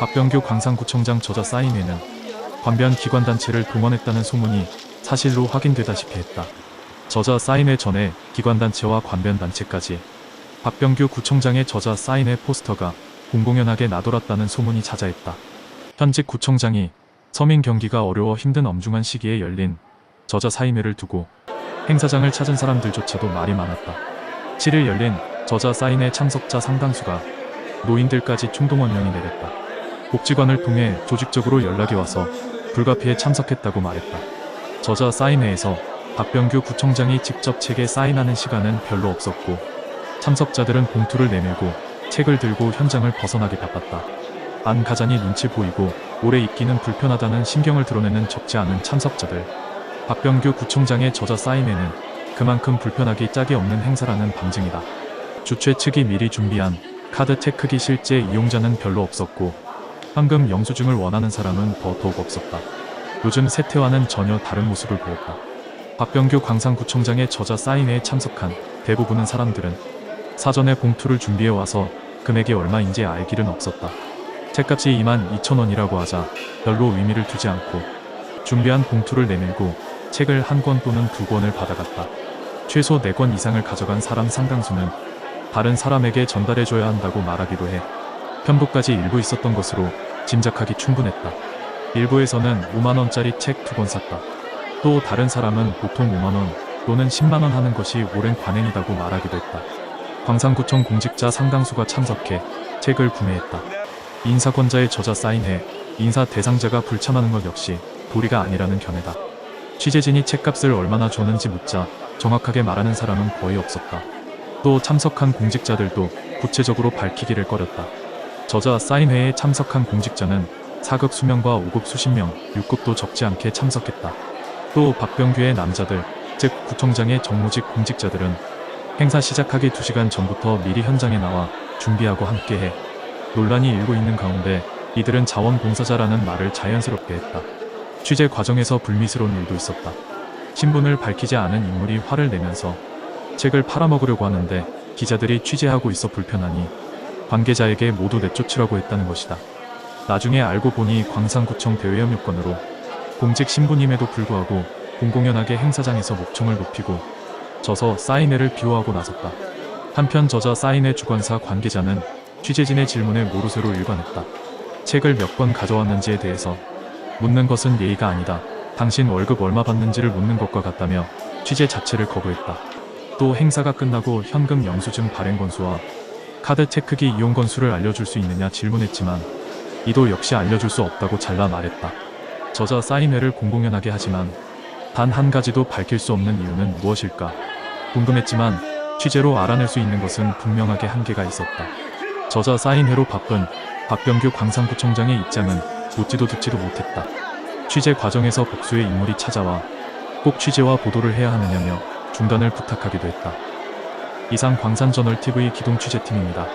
박병규 광산구청장 저자 사인회는 관변 기관단체를 동원했다는 소문이 사실로 확인되다시피 했다. 저자 사인회 전에 기관단체와 관변단체까지 박병규 구청장의 저자 사인회 포스터가 공공연하게 나돌았다는 소문이 자자했다. 현직 구청장이 서민 경기가 어려워 힘든 엄중한 시기에 열린 저자 사인회를 두고 행사장을 찾은 사람들조차도 말이 많았다. 7일 열린 저자 사인회 참석자 상당수가 노인들까지 총동원령이 내렸다. 복지관을 통해 조직적으로 연락이 와서 불가피해 참석했다고 말했다. 저자 사인회에서 박병규 구청장이 직접 책에 사인하는 시간은 별로 없었고 참석자들은 봉투를 내밀고 책을 들고 현장을 벗어나기 바빴다. 안 가자니 눈치 보이고 오래 있기는 불편하다는 심경을 드러내는 적지 않은 참석자들. 박병규 구청장의 저자 사인회는 그만큼 불편하기 짝이 없는 행사라는 방증이다. 주최 측이 미리 준비한 카드 체크기 실제 이용자는 별로 없었고 황금 영수증을 원하는 사람은 더 더욱 없었다. 요즘 세태와는 전혀 다른 모습을 보였다. 박병규 광산구청장의 저자 사인회에 참석한 대부분의 사람들은 사전에 봉투를 준비해 와서 금액이 얼마인지 알 길은 없었다. 책값이 2만 2천 원이라고 하자 별로 의미를 두지 않고 준비한 봉투를 내밀고 책을 한 권 또는 두 권을 받아갔다. 최소 4권 이상을 가져간 사람 상당수는 다른 사람에게 전달해줘야 한다고 말하기도 해 편부까지 일부 있었던 것으로 짐작하기 충분했다. 일부에서는 5만원짜리 책 두 권 샀다. 또 다른 사람은 보통 5만원 또는 10만원 하는 것이 오랜 관행이라고 말하기도 했다. 광산구청 공직자 상당수가 참석해 책을 구매했다. 인사권자의 저자 사인해 인사 대상자가 불참하는 것 역시 도리가 아니라는 견해다. 취재진이 책값을 얼마나 줬는지 묻자 정확하게 말하는 사람은 거의 없었다. 또 참석한 공직자들도 구체적으로 밝히기를 꺼렸다. 저자 사인회에 참석한 공직자는 4급 수명과 5급 수십 명, 6급도 적지 않게 참석했다. 또 박병규의 남자들, 즉 구청장의 정무직 공직자들은 행사 시작하기 2시간 전부터 미리 현장에 나와 준비하고 함께해 논란이 일고 있는 가운데 이들은 자원봉사자라는 말을 자연스럽게 했다. 취재 과정에서 불미스러운 일도 있었다. 신분을 밝히지 않은 인물이 화를 내면서 책을 팔아먹으려고 하는데 기자들이 취재하고 있어 불편하니 관계자에게 모두 내쫓으라고 했다는 것이다. 나중에 알고 보니 광산구청 대외협 요건으로 공직 신분임에도 불구하고 공공연하게 행사장에서 목청을 높이고 져서 사인회를 비호하고 나섰다. 한편 저자 사인회 주관사 관계자는 취재진의 질문에 모르쇠로 일관했다. 책을 몇 권 가져왔는지에 대해서 묻는 것은 예의가 아니다. 당신 월급 얼마 받는지를 묻는 것과 같다며 취재 자체를 거부했다. 또 행사가 끝나고 현금 영수증 발행 건수와 카드 체크기 이용 건수를 알려줄 수 있느냐 질문했지만 이도 역시 알려줄 수 없다고 잘라 말했다. 저자 사인회를 공공연하게 하지만 단 한 가지도 밝힐 수 없는 이유는 무엇일까? 궁금했지만 취재로 알아낼 수 있는 것은 분명하게 한계가 있었다. 저자 사인회로 바쁜 박병규 광산구청장의 입장은 묻지도 듣지도 못했다. 취재 과정에서 복수의 인물이 찾아와 꼭 취재와 보도를 해야 하느냐며 중단을 부탁하기도 했다. 이상 광산저널TV 기동 취재팀입니다.